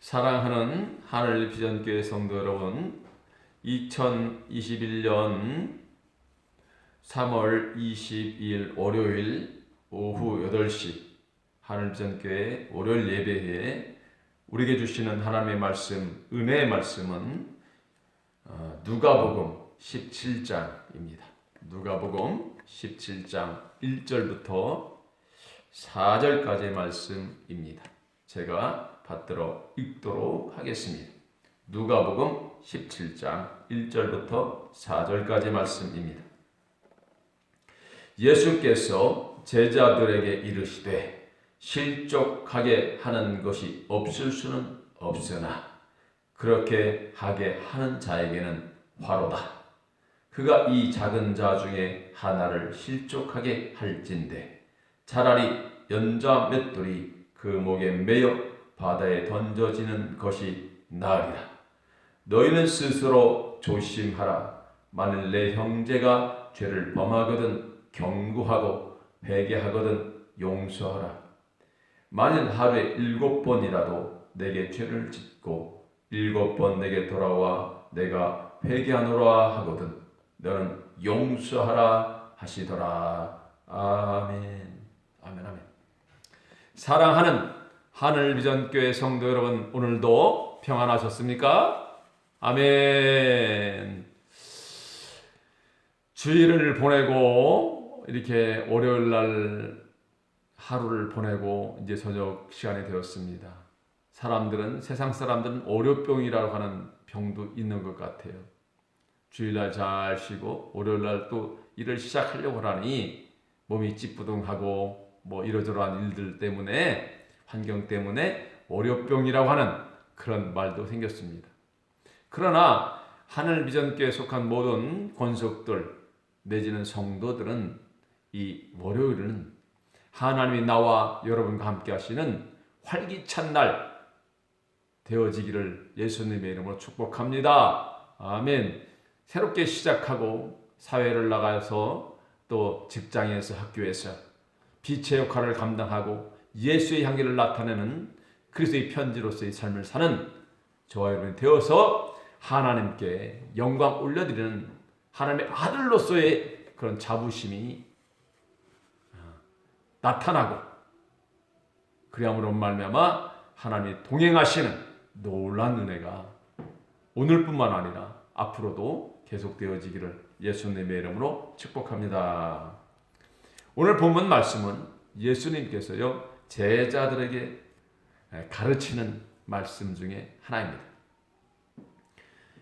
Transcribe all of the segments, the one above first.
사랑하는 하늘 비전교회 성도 여러분, 2021년 3월 22일 월요일 오후 8시 하늘 비전교회 월요일 예배에 우리에게 주시는 하나님의 말씀, 은혜의 말씀은 어, 누가복음 17장입니다. 누가복음 17장 1절부터 4절까지의 말씀입니다. 제가 받들어 읽도록 하겠습니다. 누가복음 17장 1절부터 4절까지 말씀입니다. 예수께서 제자들에게 이르시되 실족하게 하는 것이 없을 수는 없으나 그렇게 하게 하는 자에게는 화로다. 그가 이 작은 자 중에 하나를 실족하게 할진대 차라리 연자 맷돌이 그 목에 매여 바다에 던져지는 것이 나으리라. 너희는 스스로 조심하라. 만일 내 형제가 죄를 범하거든 경고하고 회개하거든 용서하라. 만일 하루에 일곱 번이라도 내게 죄를 짓고 일곱 번 내게 돌아와 내가 회개하노라 하거든 너는 용서하라 하시더라. 아멘. 아멘 아멘. 사랑하는 하늘 비전 교회 성도 여러분 오늘도 평안하셨습니까? 아멘. 주일을 보내고 이렇게 월요일 날 하루를 보내고 이제 저녁 시간이 되었습니다. 사람들은 세상 사람들은 월요병이라고 하는 병도 있는 것 같아요. 주일날 잘 쉬고 월요일날 또 일을 시작하려고 하니 몸이 찌뿌둥하고 뭐 이러저러한 일들 때문에 환경 때문에 월요병이라고 하는 그런 말도 생겼습니다. 그러나 하늘 비전교에 속한 모든 권속들 내지는 성도들은 이 월요일은 하나님이 나와 여러분과 함께 하시는 활기찬 날 되어지기를 예수님의 이름으로 축복합니다. 아멘. 새롭게 시작하고 사회를 나가서 또 직장에서 학교에서 빛의 역할을 감당하고 예수의 향기를 나타내는 그리스도의 편지로서의 삶을 사는 저와 여러분이 되어서 하나님께 영광 올려드리는 하나님의 아들로서의 그런 자부심이 나타나고 그리함으로 말미암아 하나님이 동행하시는 놀란 은혜가 오늘뿐만 아니라 앞으로도 계속되어지기를 예수님의 이름으로 축복합니다. 오늘 본문 말씀은 예수님께서요 제자들에게 가르치는 말씀 중에 하나입니다.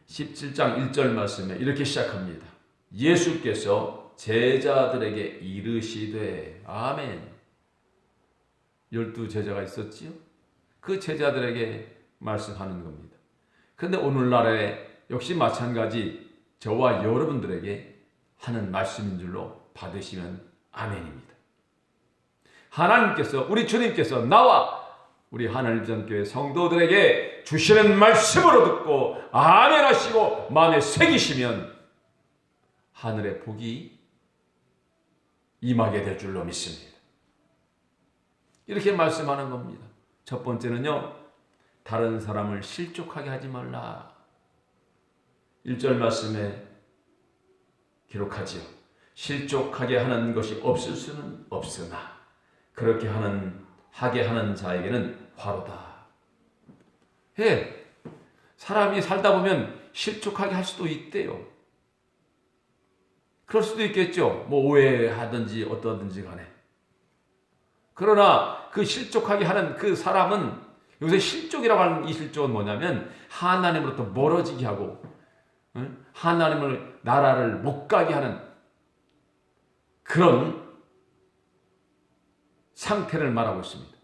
17장 1절 말씀에 이렇게 시작합니다. 예수께서 제자들에게 이르시되 아멘. 열두 제자가 있었지요. 그 제자들에게 말씀하는 겁니다. 그런데 오늘날에 역시 마찬가지 저와 여러분들에게 하는 말씀인 줄로 받으시면 아멘입니다. 하나님께서 우리 주님께서 나와 우리 하늘전교회 성도들에게 주시는 말씀으로 듣고 아멘 하시고 마음에 새기시면 하늘의 복이 임하게 될 줄로 믿습니다. 이렇게 말씀하는 겁니다. 첫 번째는요, 다른 사람을 실족하게 하지 말라. 1절 말씀에 기록하지요. 실족하게 하는 것이 없을 수는 없으나 그렇게 하는 하게 하는 자에게는 화로다. 예. 사람이 살다 보면 실족하게 할 수도 있대요. 그럴 수도 있겠죠. 뭐 오해하든지 어떠든지 간에. 그러나 그 실족하게 하는 그 사람은 요새 실족이라고 하는 이 실족은 뭐냐면 하나님으로부터 멀어지게 하고 하나님을 나라를 못 가게 하는 그런 상태를 말하고 있습니다.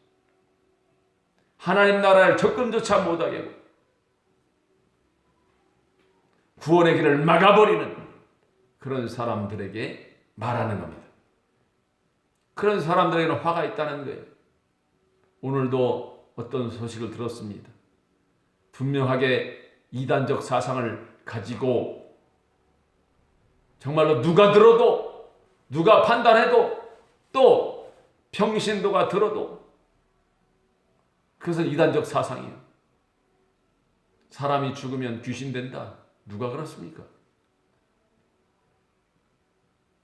하나님 나라를 접근조차 못하게 하고 구원의 길을 막아버리는 그런 사람들에게 말하는 겁니다. 그런 사람들에게는 화가 있다는 거예요. 오늘도 어떤 소식을 들었습니다. 분명하게 이단적 사상을 가지고 정말로 누가 들어도 누가 판단해도 또 평신도가 들어도 그것은 이단적 사상이에요. 사람이 죽으면 귀신 된다. 누가 그렇습니까?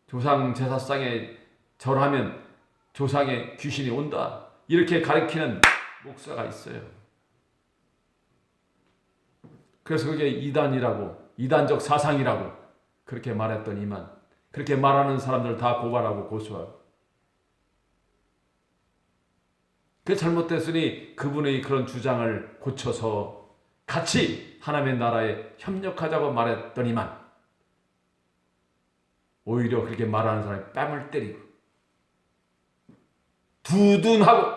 조상 제사상에 절하면 조상에 귀신이 온다. 이렇게 가르치는 목사가 있어요. 그래서 그게 이단이라고, 이단적 사상이라고 그렇게 말했더니만 그렇게 말하는 사람들 다 고발하고 고소하고 그 잘못됐으니 그분의 그런 주장을 고쳐서 같이 하나님의 나라에 협력하자고 말했더니만 오히려 그렇게 말하는 사람이 뺨을 때리고 두둔하고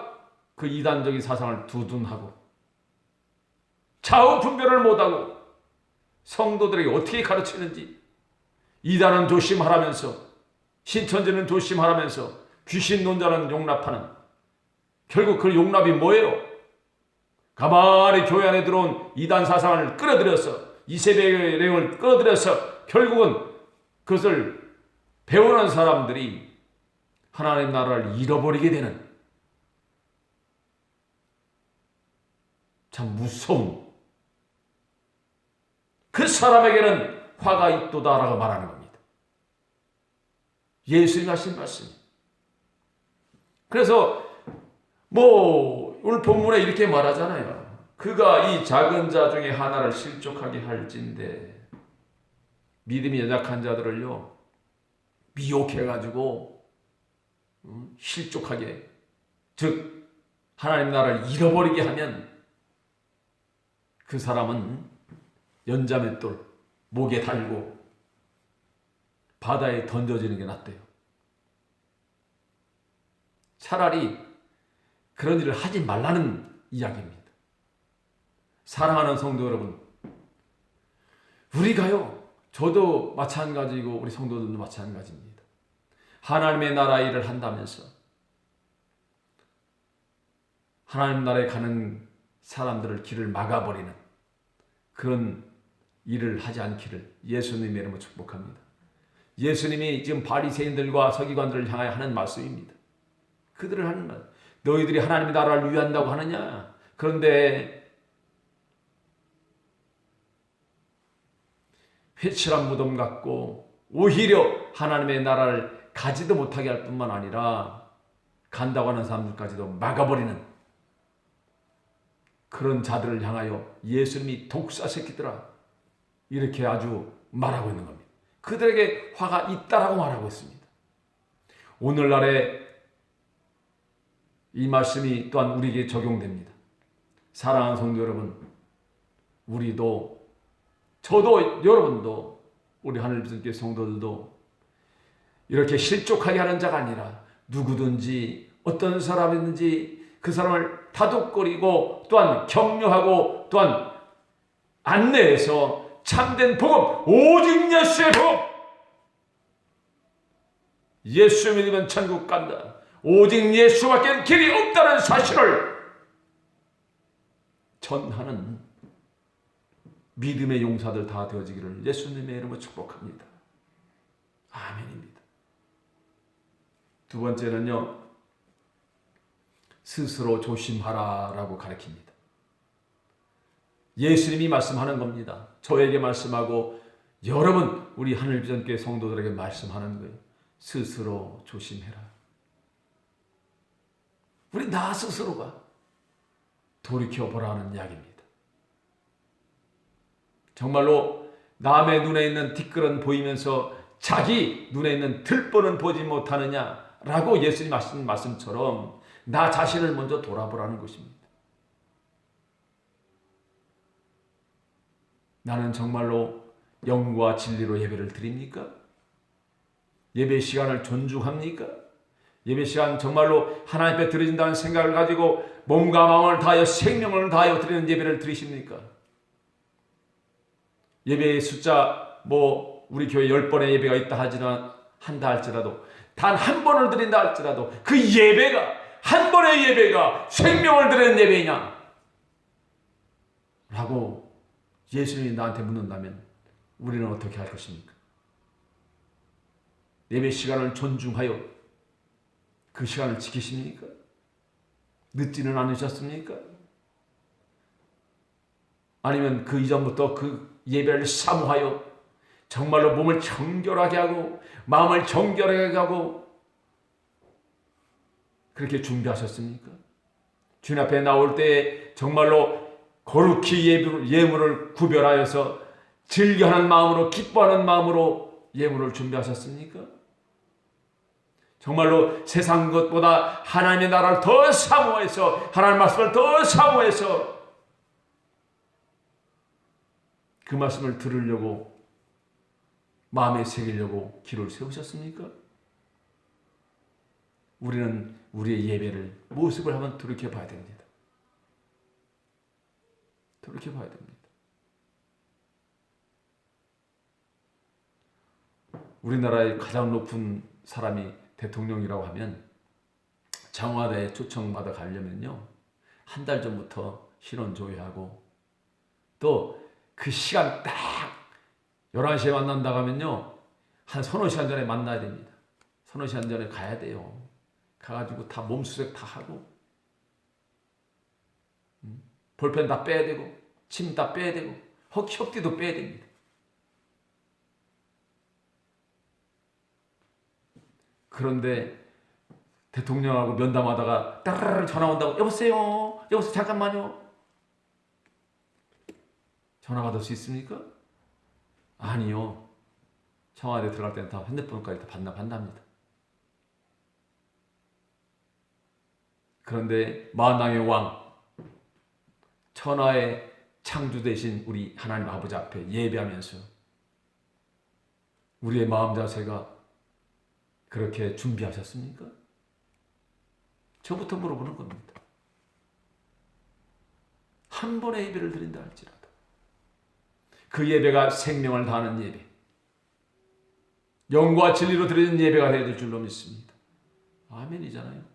그 이단적인 사상을 두둔하고 좌우 분별을 못하고 성도들에게 어떻게 가르치는지 이단은 조심하라면서 신천지는 조심하라면서 귀신론자는 용납하는 결국 그 용납이 뭐예요? 가만히 교회 안에 들어온 이단 사상을 끌어들여서 내용을 끌어들여서 결국은 그것을 배우는 사람들이 하나님 나라를 잃어버리게 되는 참 무서운 그 사람에게는 화가 있도다라고 말하는 겁니다. 예수님 하신 말씀. 그래서 뭐 오늘 본문에 이렇게 말하잖아요. 그가 이 작은 자 중에 하나를 실족하게 할진데 믿음이 연약한 자들을요 미혹해 가지고 음, 실족하게 즉 하나님 나라를 잃어버리게 하면 그 사람은 연자맷돌 목에 달고 바다에 던져지는 게 낫대요. 차라리 그런 일을 하지 말라는 이야기입니다. 사랑하는 성도 여러분, 우리가요, 저도 마찬가지고 우리 성도들도 마찬가지입니다. 하나님의 나라 일을 한다면서 하나님 나라에 가는 사람들을 길을 막아버리는 그런 일을 하지 않기를 예수님의 이름으로 축복합니다. 예수님이 지금 바리새인들과 서기관들을 향하여 하는 말씀입니다. 그들을 하는 말. 너희들이 하나님의 나라를 위한다고 하느냐? 그런데 회칠한 무덤 같고 오히려 하나님의 나라를 가지도 못하게 할 뿐만 아니라 간다고 하는 사람들까지도 막아버리는 그런 자들을 향하여 예수님이 독사 새끼들아 이렇게 아주 말하고 있는 겁니다. 그들에게 화가 있다라고 말하고 있습니다. 오늘날에 이 말씀이 또한 우리에게 적용됩니다. 사랑하는 성도 여러분, 우리도 저도 여러분도 우리 하늘빛의 성도들도 이렇게 실족하게 하는 자가 아니라 누구든지 어떤 사람이든지 그 사람을 다독거리고 또한 격려하고 또한 안내해서 참된 복음 오직 예수의 복음 예수 믿으면 천국 간다. 오직 예수밖에 길이 없다는 사실을 전하는 믿음의 용사들 다 되어지기를 예수님의 이름으로 축복합니다. 아멘입니다. 두 번째는요, 스스로 조심하라라고 가르칩니다. 예수님이 말씀하는 겁니다. 저에게 말씀하고 여러분 우리 하늘비전교회 성도들에게 말씀하는 거예요. 스스로 조심해라. 우리 나 스스로가 돌이켜보라는 이야기입니다. 정말로 남의 눈에 있는 티끌은 보이면서 자기 눈에 있는 들보는 보지 못하느냐라고 예수님 하신 말씀처럼 나 자신을 먼저 돌아보라는 것입니다. 나는 정말로 영과 진리로 예배를 드립니까? 예배 시간을 존중합니까? 예배 시간 정말로 하나님 앞에 드려진다는 생각을 가지고 몸과 마음을 다하여 생명을 다하여 드리는 예배를 드리십니까? 예배의 숫자 뭐 우리 교회 열 번의 예배가 있다 하지만 한다 할지라도 단 한 번을 드린다 할지라도 그 예배가 한 번의 예배가 생명을 드리는 예배냐? 라고 예수님이 나한테 묻는다면 우리는 어떻게 할 것입니까? 예배 시간을 존중하여 그 시간을 지키십니까? 늦지는 않으셨습니까? 아니면 그 이전부터 그 예배를 사모하여 정말로 몸을 정결하게 하고 마음을 정결하게 하고 그렇게 준비하셨습니까? 주님 앞에 나올 때 정말로 거룩히 예물을, 구별하여서 즐겨하는 마음으로 기뻐하는 마음으로 예물을 준비하셨습니까? 정말로 세상 것보다 하나님의 나라를 더 사모해서 하나님 말씀을 더 사모해서 그 말씀을 들으려고 마음에 새기려고 길을 세우셨습니까? 우리는 우리의 예배를 모습을 한번 돌이켜 봐야 됩니다. 돌이켜 봐야 됩니다. 우리나라의 가장 높은 사람이 대통령이라고 하면 청와대에 초청받아 가려면요. 한 달 전부터 신원 조회하고 또 그 시간 딱 11시에 만난다고 하면요. 한 서너 시간 전에 만나야 됩니다. 서너 시간 전에 가야 돼요. 가가지고 다 몸수색 다 하고 음, 볼펜 다 빼야 되고 침 다 빼야 되고 헉, 혁기도 빼야 됩니다. 그런데 대통령하고 면담하다가 따르르 전화 온다고 여보세요? 여보세요? 잠깐만요. 전화 받을 수 있습니까? 아니요. 청와대 들어갈 때는 다 핸드폰까지 다 반납한답니다. 그런데 만왕의 왕 천하의 창조 되신 우리 하나님 아버지 앞에 예배하면서 우리의 마음 자세가 그렇게 준비하셨습니까? 저부터 물어보는 겁니다. 한 번의 예배를 드린다 할지라도 그 예배가 생명을 다하는 예배, 영과 진리로 드리는 예배가 되어야 될 줄로 믿습니다. 아멘이잖아요.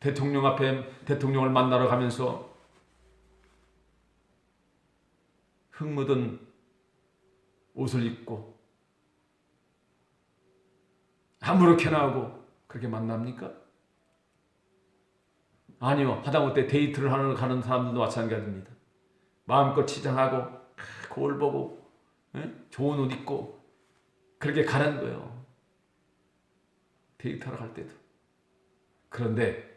대통령 앞에 대통령을 만나러 가면서 흙 묻은 옷을 입고 아무렇게나 하고 그렇게 만납니까? 아니요. 하다못해 데이트를 하는 가는 사람들도 마찬가지입니다. 마음껏 치장하고 거울 보고 에? 좋은 옷 입고 그렇게 가는 거예요. 데이트하러 갈 때도. 그런데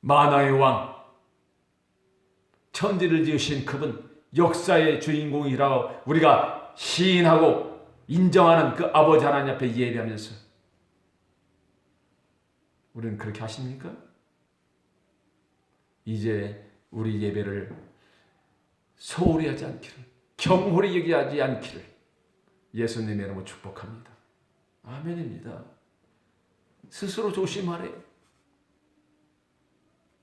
만화의 왕 천지를 지으신 그분 역사의 주인공이라고 우리가 시인하고 인정하는 그 아버지 하나님 앞에 예배하면서 우리는 그렇게 하십니까? 이제 우리 예배를 소홀히 하지 않기를, 경홀히 여기하지 않기를 예수님의 이름으로 축복합니다. 아멘입니다. 스스로 조심하래요.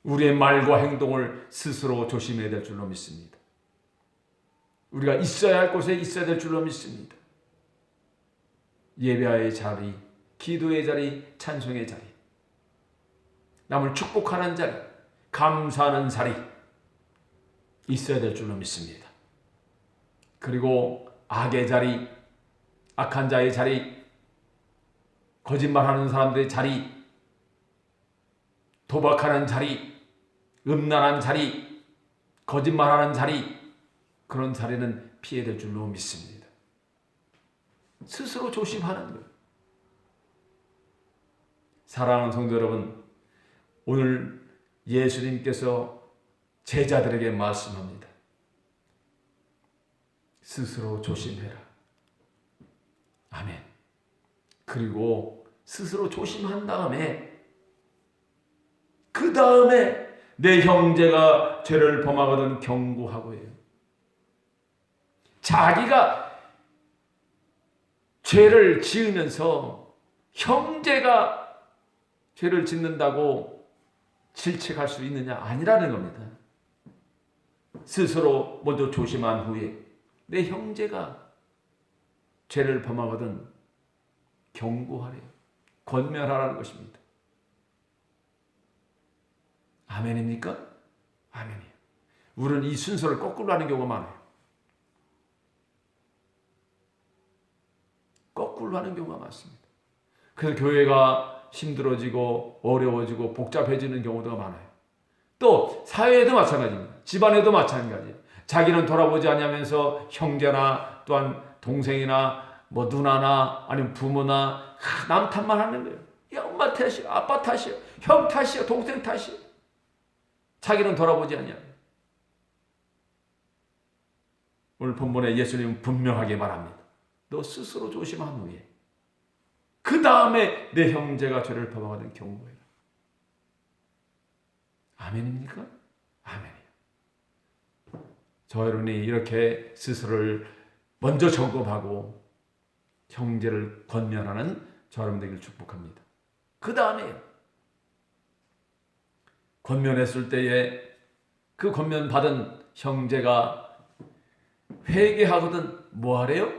우리의 말과 행동을 스스로 조심해야 될 줄로 믿습니다. 우리가 있어야 할 곳에 있어야 될 줄로 믿습니다. 예배의 자리, 기도의 자리, 찬송의 자리, 남을 축복하는 자리, 감사하는 자리 있어야 될 줄로 믿습니다. 그리고 악의 자리, 악한 자의 자리, 거짓말하는 사람들의 자리, 도박하는 자리, 음란한 자리, 거짓말하는 자리, 그런 자리는 피해야 될 줄로 믿습니다. 스스로 조심하는 것. 사랑하는 성도 여러분, 오늘 예수님께서 제자들에게 말씀합니다. 스스로 조심해라. 아멘. 그리고 스스로 조심한 다음에 그 다음에 내 형제가 죄를 범하거든 경고하고 해요. 자기가 죄를 지으면서 형제가 죄를 짓는다고 질책할 수 있느냐? 아니라는 겁니다. 스스로 먼저 조심한 후에 내 형제가 죄를 범하거든 경고하래요. 권면하라는 것입니다. 아멘입니까? 아멘이에요. 우리는 이 순서를 거꾸로 하는 경우가 많아요. 거꾸로 하는 경우가 많습니다. 그래서 교회가 힘들어지고 어려워지고 복잡해지는 경우가 많아요. 또 사회에도 마찬가지입니다. 집안에도 마찬가지예요. 자기는 돌아보지 않으면서 형제나 또한 동생이나 뭐 누나나 아니면 부모나 하, 남 탓만 하는 거예요. 야, 엄마 탓이야, 아빠 탓이야, 형 탓이야, 동생 탓이야. 자기는 돌아보지 않냐. 오늘 본문에 예수님은 분명하게 말합니다. 너 스스로 조심한 후에 그 다음에 내 형제가 죄를 범하거든 경고해라. 아멘입니까? 아멘이요. 저 여러분이 이렇게 스스로를 먼저 점검하고 형제를 권면하는 저 여러분 되기를 축복합니다. 그 다음에 권면했을 때에 그 권면 받은 형제가 회개하거든 뭐하래요?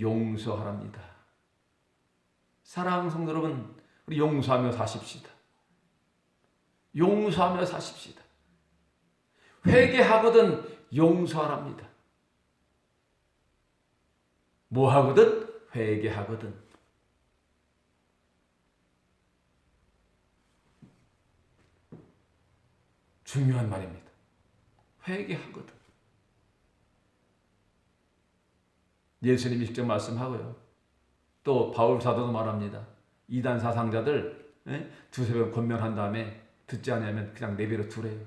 용서하랍니다. 사랑하는 성도 여러분, 우리 용서하며 사십시다. 용서하며 사십시다. 회개하거든 용서하랍니다. 뭐 하거든? 회개하거든. 중요한 말입니다. 회개하거든. 예수님이 직접 말씀하고요. 또 바울 사도도 말합니다. 이단 사상자들 예? 두세 번 권면한 다음에 듣지 않으면 그냥 내버려 두래요.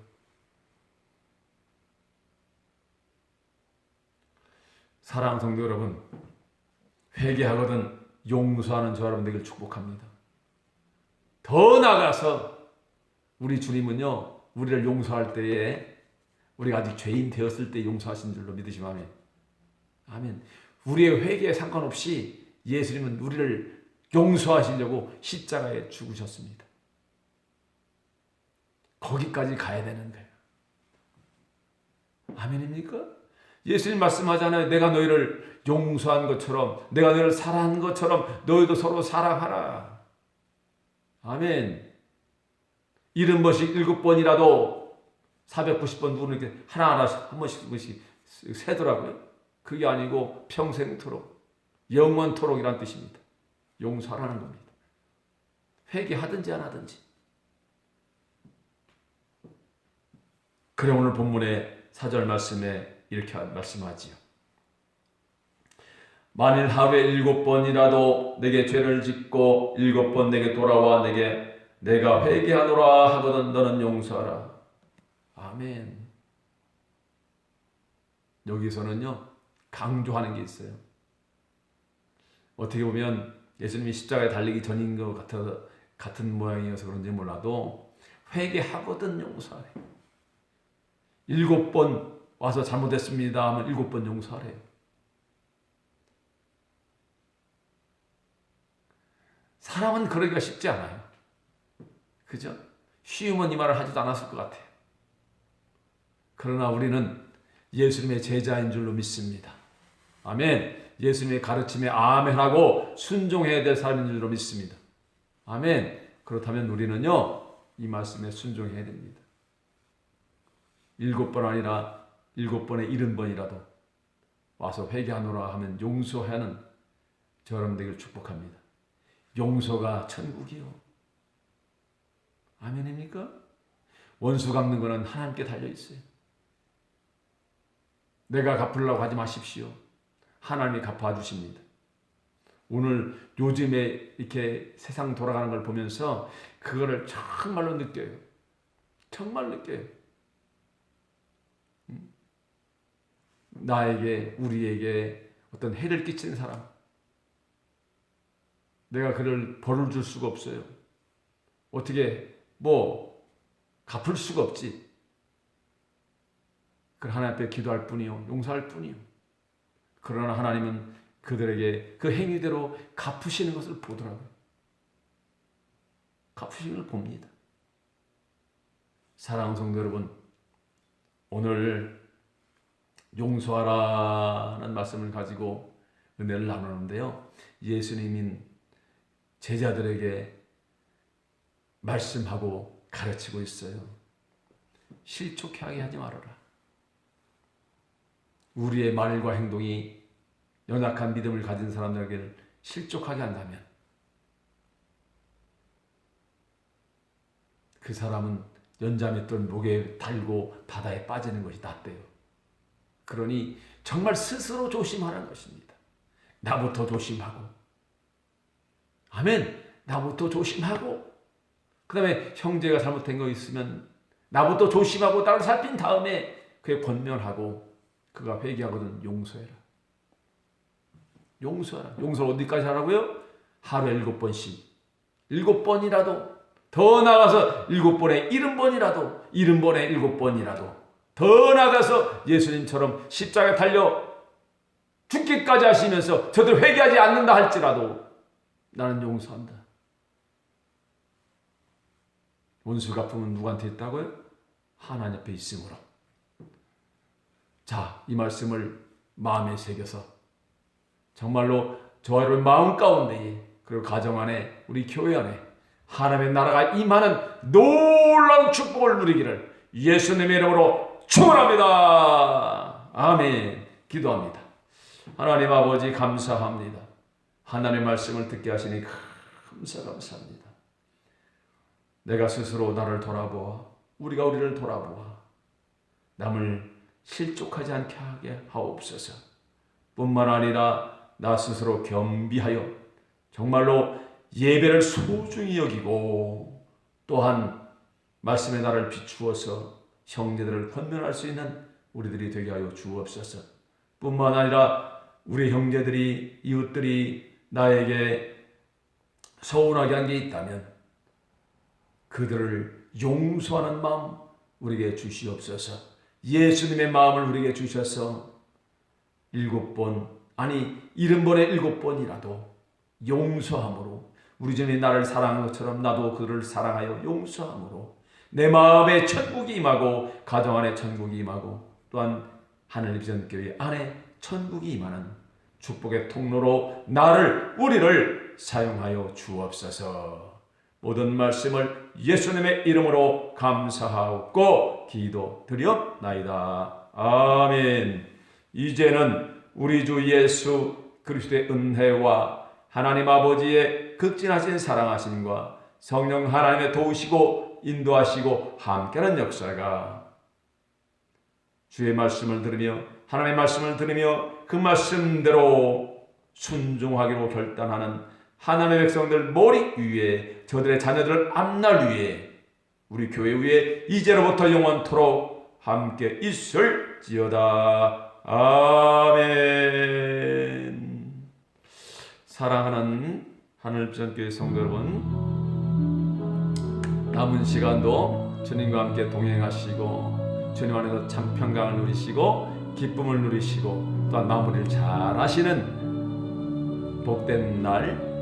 사랑하는 성도 여러분, 회개하거든 용서하는 저 여러분 되길 축복합니다. 더 나아가서 우리 주님은요, 우리를 용서할 때에 우리가 아직 죄인 되었을 때 용서하신 줄로 믿으시면. 아멘. 우리의 회개에 상관없이 예수님은 우리를 용서하시려고 십자가에 죽으셨습니다. 거기까지 가야 되는 거예요. 아멘입니까? 예수님 말씀하잖아요. 내가 너희를 용서한 것처럼, 내가 너희를 사랑한 것처럼 너희도 서로 사랑하라. 아멘. 일흔 번씩 일곱 번이라도 490번 누구는 이렇게 하나하나씩 한 번씩 한 번씩 세더라고요. 그게 아니고 평생토록, 영원토록이란 뜻입니다. 용서하라는 겁니다. 회개하든지 안 하든지. 그래 오늘 본문의 사절 말씀에 이렇게 말씀하지요. 만일 하루에 일곱 번이라도 내게 죄를 짓고 일곱 번 내게 돌아와 내게 내가 회개하노라 하거든 너는 용서하라. 아멘. 여기서는요 강조하는 게 있어요. 어떻게 보면 예수님이 십자가에 달리기 전인 것 같아 같은 모양이어서 그런지 몰라도 회개하거든 용서하래. 일곱 번 와서 잘못했습니다 하면 일곱 번 용서하래요. 사람은 그러기가 쉽지 않아요. 그죠? 쉬우면 이 말을 하지도 않았을 것 같아요. 그러나 우리는 예수님의 제자인 줄로 믿습니다. 아멘. 예수님의 가르침에 아멘하고 순종해야 될 사람인 줄로 믿습니다. 아멘. 그렇다면 우리는요, 이 말씀에 순종해야 됩니다. 일곱 번 아니라 일곱 번에 일흔 번이라도 와서 회개하노라 하면 용서하는 저 여러분 되기를 축복합니다. 용서가 천국이요. 아멘입니까? 원수 갚는 것은 하나님께 달려 있어요. 내가 갚으려고 하지 마십시오. 하나님이 갚아 주십니다. 오늘 요즘에 이렇게 세상 돌아가는 걸 보면서 그거를 정말로 느껴요. 정말 느껴요. 음? 나에게, 우리에게 어떤 해를 끼친 사람. 내가 그를 벌을 줄 수가 없어요. 어떻게, 뭐, 갚을 수가 없지. 그 하나님 앞에 기도할 뿐이요. 용서할 뿐이요. 그러나 하나님은 그들에게 그 행위대로 갚으시는 것을 보더라고요. 갚으시는 걸 봅니다. 사랑하는 성도 여러분, 오늘 용서하라는 말씀을 가지고 은혜를 나누는데요. 예수님인 제자들에게 말씀하고 가르치고 있어요. 실족하게 하지 말아라. 우리의 말과 행동이 연약한 믿음을 가진 사람들에게 실족하게 한다면 그 사람은 연자맷돌 목에 달고 바다에 빠지는 것이 낫대요. 그러니 정말 스스로 조심하는 것입니다. 나부터 조심하고. 아멘. 나부터 조심하고. 그 다음에 형제가 잘못된 거 있으면 나부터 조심하고 나를 살핀 다음에 그에 권면하고 그가 회개하거든 용서해라. 용서하라. 용서를 어디까지 하라고요? 하루에 일곱 번씩. 일곱 번이라도 더 나가서 일곱 번에 일흔 번이라도 일흔 번에 일곱 번이라도 더 나가서 예수님처럼 십자가에 달려 죽기까지 하시면서 저들 회개하지 않는다 할지라도 나는 용서한다. 원수 갚음은 누구한테 있다고요? 하나님 앞에 있으므로. 자, 이 말씀을 마음에 새겨서 정말로 저와 여러분 마음 가운데에 그리고 가정 안에 우리 교회 안에 하나님의 나라가 임하는 놀라운 축복을 누리기를 예수님의 이름으로 축원합니다. 아멘. 기도합니다. 하나님 아버지 감사합니다. 하나님의 말씀을 듣게 하시니 감사 감사합니다. 내가 스스로 나를 돌아보아 우리가 우리를 돌아보아 남을 실족하지 않게 하게 하옵소서. 뿐만 아니라 나 스스로 겸비하여 정말로 예배를 소중히 여기고 또한 말씀의 나를 비추어서 형제들을 권면할 수 있는 우리들이 되게 하여 주옵소서. 뿐만 아니라 우리 형제들이 이웃들이 나에게 서운하게 한 게 있다면 그들을 용서하는 마음 우리에게 주시옵소서. 예수님의 마음을 우리에게 주셔서 일곱 번 아니 일흔 번에 일곱 번이라도 용서함으로 우리 전에 나를 사랑한 것처럼 나도 그를 사랑하여 용서함으로 내 마음에 천국이 임하고 가정 안에 천국이 임하고 또한 하늘 비전 교회 안에 천국이 임하는 축복의 통로로 나를 우리를 사용하여 주옵소서. 모든 말씀을 예수님의 이름으로 감사하고 기도드렸나이다. 아멘. 이제는 우리 주 예수 그리스도의 은혜와 하나님 아버지의 극진하신 사랑하심과 성령 하나님의 도우시고 인도하시고 함께하는 역사가 주의 말씀을 들으며 하나님의 말씀을 들으며 그 말씀대로 순종하기로 결단하는 하나님의 백성들 머리 위에 저들의 자녀들 앞날 위에 우리 교회 위에 이제로부터 영원토록 함께 있을지어다. 아멘. 사랑하는 하늘전교회 성도 여러분, 남은 시간도 주님과 함께 동행하시고 주님 안에서 참 평강을 누리시고 기쁨을 누리시고 또한 마무리를 잘 하시는 복된 날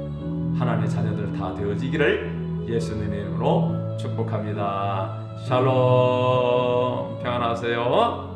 하나님의 자녀들 다 되어지기를 예수님의 이름으로 축복합니다. 샬롬 평안하세요.